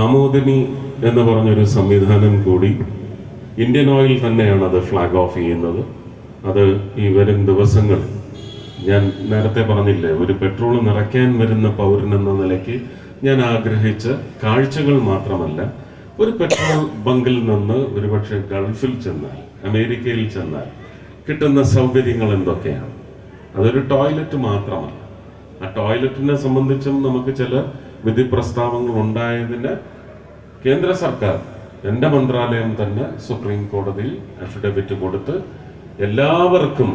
ആമോദിനി എന്ന് പറഞ്ഞൊരു സംവിധാനം കൂടി ഇന്ത്യൻ ഓയിൽ തന്നെയാണ് അത് ഫ്ലാഗ് ഓഫ് ചെയ്യുന്നത്. അത് ഈ വരും ദിവസങ്ങൾ ഞാൻ നേരത്തെ പറഞ്ഞില്ലേ ഒരു പെട്രോൾ നിറയ്ക്കാൻ വരുന്ന പൗരൻ എന്ന നിലയ്ക്ക് ഞാൻ ആഗ്രഹിച്ച കാഴ്ചകൾ മാത്രമല്ല ഒരു പെട്രോൾ ബങ്കിൽ നിന്ന് ഒരുപക്ഷെ ഗൾഫിൽ ചെന്നാൽ അമേരിക്കയിൽ ചെന്നാൽ കിട്ടുന്ന സൗകര്യങ്ങൾ എന്തൊക്കെയാണ്? അതൊരു ടോയ്ലറ്റ് മാത്രമല്ല. ആ ടോയ്ലറ്റിനെ സംബന്ധിച്ചും നമുക്ക് ചില വിധി പ്രസ്താവങ്ങൾ ഉണ്ടായതിന് കേന്ദ്ര സർക്കാർ എന്റെ മന്ത്രാലയം തന്നെ സുപ്രീം കോടതിയിൽ അഫിഡവിറ്റ് കൊടുത്ത് എല്ലാവർക്കും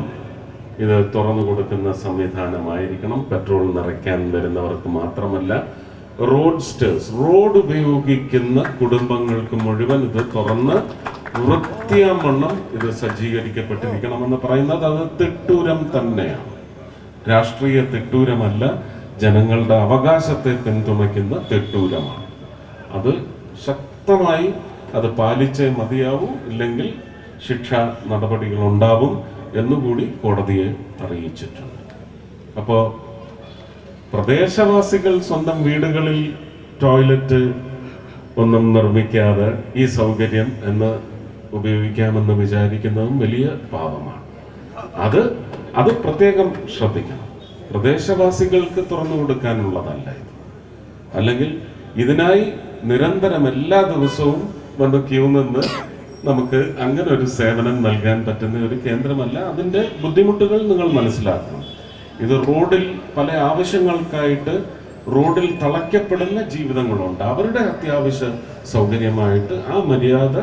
ഇത് തുറന്നു കൊടുക്കുന്ന സംവിധാനമായിരിക്കണം. പെട്രോൾ നിറയ്ക്കാൻ വരുന്നവർക്ക് മാത്രമല്ല റോഡ്സ്റ്റേഴ്സ് റോഡ് ഉപയോഗിക്കുന്ന കുടുംബങ്ങൾക്ക് മുഴുവൻ ഇത് തുറന്ന് വൃത്തിയാമണ്ണം ഇത് സജ്ജീകരിക്കപ്പെട്ടിരിക്കണമെന്ന് പറയുന്നത് അത് തിട്ടൂരം തന്നെയാണ്. രാഷ്ട്രീയ തിട്ടൂരമല്ല ജനങ്ങളുടെ അവകാശത്തെ പിന്തുണയ്ക്കുന്ന തെട്ടൂരമാണ്. അത് ശക്തമായി അത് പാലിച്ചേ മതിയാവും ഇല്ലെങ്കിൽ ശിക്ഷാ നടപടികൾ ഉണ്ടാവും എന്നുകൂടി കോടതിയെ അറിയിച്ചിട്ടുണ്ട്. അപ്പോൾ പ്രദേശവാസികൾ സ്വന്തം വീടുകളിൽ ടോയ്ലറ്റ് ഒന്നും നിർമ്മിക്കാതെ ഈ സൗകര്യം എന്ന് ഉപയോഗിക്കാമെന്ന് വിചാരിക്കുന്നതും വലിയ പാപമാണ്. അത് അത് പ്രത്യേകം ശ്രദ്ധിക്കണം. പ്രദേശവാസികൾക്ക് തുറന്നു കൊടുക്കാനുള്ളതല്ല ഇത്. അല്ലെങ്കിൽ ഇതിനായി നിരന്തരം എല്ലാ ദിവസവും വന്ന് ക്യൂ നിന്ന് നമുക്ക് അങ്ങനെ ഒരു സേവനം നൽകാൻ പറ്റുന്ന ഒരു കേന്ദ്രമല്ല. അതിന്റെ ബുദ്ധിമുട്ടുകൾ നിങ്ങൾ മനസ്സിലാക്കണം. ഇത് റോഡിൽ പല ആവശ്യങ്ങൾക്കായിട്ട് റോഡിൽ തളയ്ക്കപ്പെടുന്ന ജീവിതങ്ങളുണ്ട്. അവരുടെ അത്യാവശ്യ സൗകര്യമായിട്ട് ആ മര്യാദ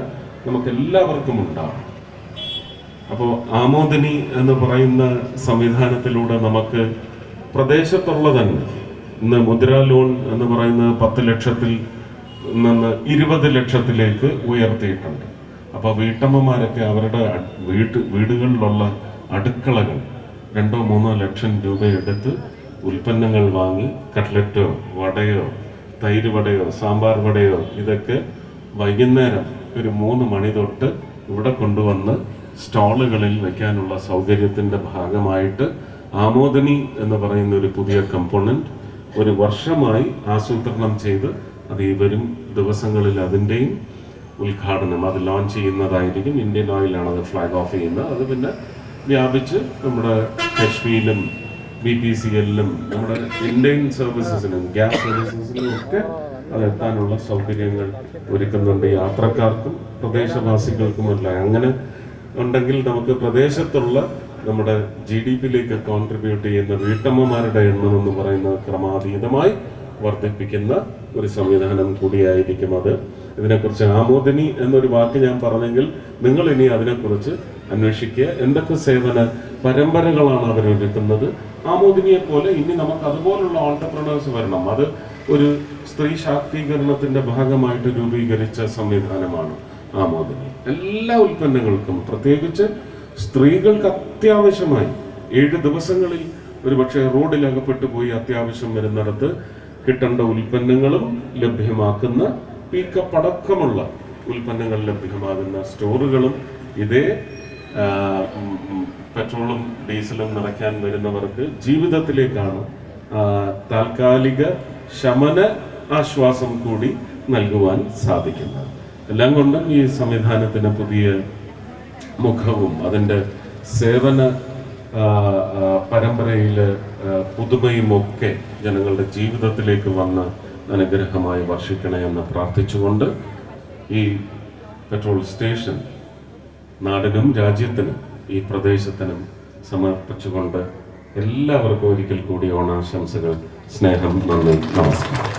നമുക്ക് എല്ലാവർക്കും ഉണ്ടാവും അപ്പോൾ ആമോദിനി എന്ന് പറയുന്ന സംവിധാനത്തിലൂടെ നമുക്ക് പ്രദേശത്തുള്ള തന്നെ ഇന്ന് മുദ്രാ ലോൺ എന്ന് പറയുന്ന പത്ത് ലക്ഷത്തിൽ നിന്ന് ഇരുപത് ലക്ഷത്തിലേക്ക് ഉയർത്തിയിട്ടുണ്ട്. അപ്പോൾ വീട്ടമ്മമാരൊക്കെ അവരുടെ വീട്ട് വീടുകളിലുള്ള അടുക്കളകൾ രണ്ടോ മൂന്നോ ലക്ഷം രൂപ എടുത്ത് ഉൽപ്പന്നങ്ങൾ വാങ്ങി കട്ട്ലറ്റോ വടയോ തൈര് വടയോ സാമ്പാർ വടയോ ഇതൊക്കെ വൈകുന്നേരം ഒരു മൂന്ന് മണി തൊട്ട് ഇവിടെ കൊണ്ടുവന്ന് സ്റ്റാളുകളിൽ വയ്ക്കാനുള്ള സൗകര്യത്തിന്റെ ഭാഗമായിട്ട് ആമോദനി എന്ന് പറയുന്ന ഒരു പുതിയ കമ്പോണന്റ് ഒരു വർഷമായി ആസൂത്രണം ചെയ്ത് അത് ഈ വരും ദിവസങ്ങളിൽ അതിന്റെയും ഉദ്ഘാടനം അത് ലോഞ്ച് ചെയ്യുന്നതായിരിക്കും. ഇന്ത്യൻ ഓയിലാണ് അത് ഫ്ലാഗ് ഓഫ് ചെയ്യുന്നത്. അത് പിന്നെ വ്യാപിച്ച് നമ്മുടെ കശ്മീരിലും ബി പി സി എല്ലിലും നമ്മുടെ ഇന്ത്യൻ സർവീസസിനും ഗ്യാസ് സർവീസസിനും ഒക്കെ അത് എത്താനുള്ള സൗകര്യങ്ങൾ ഒരുക്കുന്നുണ്ട്. യാത്രക്കാർക്കും പ്രദേശവാസികൾക്കും പ്രദേശവാസികൾക്കുമല്ല. അങ്ങനെ ഉണ്ടെങ്കിൽ നമുക്ക് പ്രദേശത്തുള്ള നമ്മുടെ ജി ഡി പിയിലേക്ക് കോൺട്രിബ്യൂട്ട് ചെയ്യുന്ന വീട്ടമ്മമാരുടെ എണ്ണം എന്ന് പറയുന്നത് ക്രമാതീതമായി വർദ്ധിപ്പിക്കുന്ന ഒരു സംവിധാനം കൂടിയായിരിക്കും അത്. ഇതിനെക്കുറിച്ച് ആമോദിനി എന്നൊരു വാക്ക് ഞാൻ പറഞ്ഞെങ്കിൽ നിങ്ങൾ ഇനി അതിനെക്കുറിച്ച് അന്വേഷിക്കുക. എന്തൊക്കെ സേവന പരമ്പരകളാണ് അവരൊരുക്കുന്നത് ആമോദിനിയെ പോലെ ഇനി നമുക്ക് അതുപോലുള്ള ഓൺടർപ്രണേഴ്സ് വരണം. അത് ഒരു സ്ത്രീ ശാക്തീകരണത്തിന്റെ ഭാഗമായിട്ട് രൂപീകരിച്ച സംവിധാനമാണ് ആമോദിനി. എല്ലാ ഉൽപ്പന്നങ്ങൾക്കും പ്രത്യേകിച്ച് സ്ത്രീകൾക്ക് അത്യാവശ്യമായി. ഏഴ് ദിവസങ്ങളിൽ ഒരുപക്ഷെ റോഡിൽ അകപ്പെട്ടു പോയി അത്യാവശ്യം വരുന്നിടത്ത് കിട്ടേണ്ട ഉൽപ്പന്നങ്ങളും ലഭ്യമാക്കുന്ന പീക്കപ്പ് അടക്കമുള്ള ഉൽപ്പന്നങ്ങൾ ലഭ്യമാകുന്ന സ്റ്റോറുകളും ഇതേ പെട്രോളും ഡീസലും നിറയ്ക്കാൻ വരുന്നവർക്ക് ജീവിതത്തിലേക്കാണ് താൽക്കാലിക ശമന ആശ്വാസം കൂടി നൽകുവാൻ സാധിക്കുന്നത്. എല്ലാം കൊണ്ടും ഈ സംവിധാനത്തിന് പുതിയ മുഖവും അതിന്റെ സേവന പരമ്പരയിൽ പുതുമയും ഒക്കെ ജനങ്ങളുടെ ജീവിതത്തിലേക്ക് വന്ന് അനുഗ്രഹമായി വർഷിക്കണേ എന്ന് പ്രാർത്ഥിച്ചുകൊണ്ട് ഈ പെട്രോൾ സ്റ്റേഷൻ നാടിനും രാജ്യത്തിനും ഈ പ്രദേശത്തിനും സമർപ്പിച്ചുകൊണ്ട് എല്ലാവർക്കും ഒരിക്കൽ കൂടി ഓണാശംസകൾ. സ്നേഹം നന്ദി നമസ്കാരം.